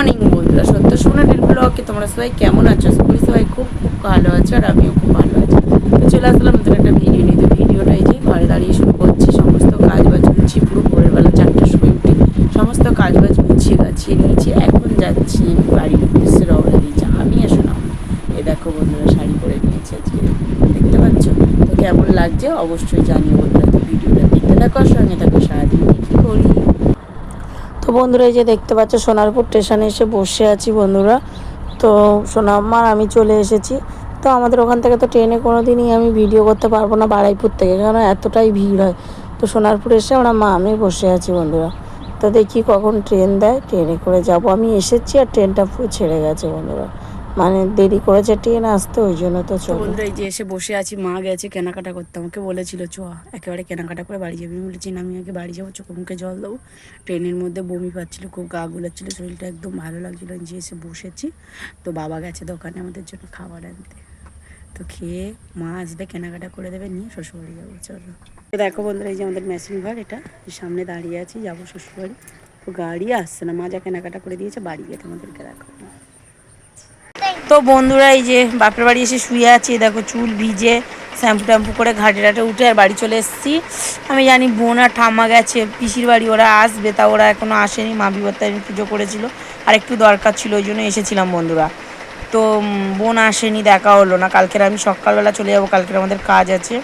Morning বন্ধুরা। সত্য সোনাটির ব্লগে তোমরা সবাই কেমন আছো? করি সবাই খুব খুব ভালো আছো আর আমিও খুব ভালো আছি। তো চলে আসলাম নতুন একটা ভিডিও নিয়ে। তো ভিডিওটা এই যে ঘরে দাঁড়িয়ে শুরু করছি। সমস্ত কাজ বাজ গুছি পুরো ভোরবেলা চারটার সময় উঠে সমস্ত কাজ বাজ গুছিয়ে গাছিয়ে নিয়েছি। এখন যাচ্ছি বাড়ির উদ্দেশ্যে রওনা দিয়েছি আমি আসো না এ দেখো বন্ধুরা, শাড়ি পরে নিয়েছি আজকে। দেখতে পাচ্ছ? তো কেমন লাগছে? অবশ্যই জানিও বন্ধুরা। ভিডিওটা দেখতে থাকো সঙ্গে থাকো। সারাদিন কী করি? তো বন্ধুরা এই যে দেখতে পাচ্ছ, সোনারপুর স্টেশনে এসে বসে আছি বন্ধুরা। তো সোনামার আমি চলে এসেছি। তো আমাদের ওখান থেকে তো ট্রেনে কোনো দিনই আমি ভিডিও করতে পারব না বারাইপুর থেকে কারণ এতটাই ভিড় হয়। তো সোনারপুর এসে আমরা মা, আমি বসে আছি বন্ধুরা। তো দেখি কখন ট্রেন দেয়, ট্রেনে করে যাব। আমি এসেছি আর ট্রেনটা ছেড়ে গেছে বন্ধুরা। মানে দেরি করেছে ট্রেন আসতে ওই জন্য তো চলো। বন্ধুরা এই যে এসে বসে আছি মা গেছে কেনাকাটা করতে আমাকে বলেছিল চ একেবারে কেনাকাটা করে বাড়ি যাবি। বলেছি না আমি আগে বাড়ি যাব চোখে মুখে জল দেবো। ট্রেনের মধ্যে বমি পাচ্ছিল খুব গা গুলাচ্ছিল শরীরটা একদম ভালো লাগছিল যে এসে বসেছি। তো বাবা গেছে দোকানে আমাদের জন্য খাবার আনতে। তো খেয়ে মা আসবে কেনাকাটা করে দেবে নিয়ে শ্বশুরবাড়ি যাব চলো। তো দেখো বন্ধুরা এই যে আমাদের মেশিন ঘর এটা সামনে দাঁড়িয়ে আছি যাব শ্বশুরবাড়ি। তো গাড়ি আসছে না মা যা কেনাকাটা করে দিয়েছে বাড়ি গিয়ে তোমাদেরকে দেখো তো বন্ধুরা, এই যে বাপের বাড়ি এসে শুয়ে আছি, দেখো চুল ভিজে, শ্যাম্পু ট্যাম্পু করে ঘাটে টাটে উঠে আর বাড়ি চলে এসেছি। আমি জানি বোন আর ঠাম্মা গেছে, পিসির বাড়ি ওরা আসবে, তা ওরা এখনও আসেনি, মা বিপত্তারিণী পুজো করেছিল, আর একটু দরকার ছিল, ওই জন্য এসেছিলাম বন্ধুরা। তো বোন আসেনি, দেখা হলো না, কালকের আমি সকালবেলা চলে যাব, কালকের আমাদের কাজ আছে,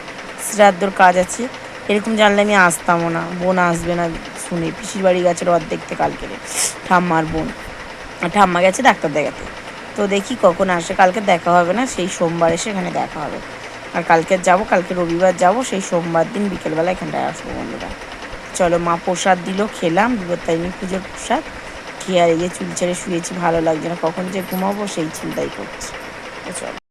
শ্রাদ্ধর কাজ আছে, এরকম জানলে আমি আসতামও না, বোন আসবে না শুনে, পিসির বাড়ি গেছে দেখতে কালকের ঠাম্মার বোন। আর ঠাম্মা গেছে ডাক্তার দেখাতে। তো দেখি কখন আসে। কালকে দেখা হবে না, সেই সোমবার এসে এখানে দেখা হবে। আর কালকে যাব, কালকে রবিবার যাব, সেই সোমবার দিন বিকেলবেলা এখানটায় আসব বন্ধুরা। চলো মা প্রসাদ দিল, খেলাম বিপত্তারিণী পুজোর প্রসাদ। খেয়ে আর এই যে চুল ছেড়ে শুয়েছি, ভালো লাগছে না। কখন যে ঘুমাবো সেই চিন্তাই করছি। চলো।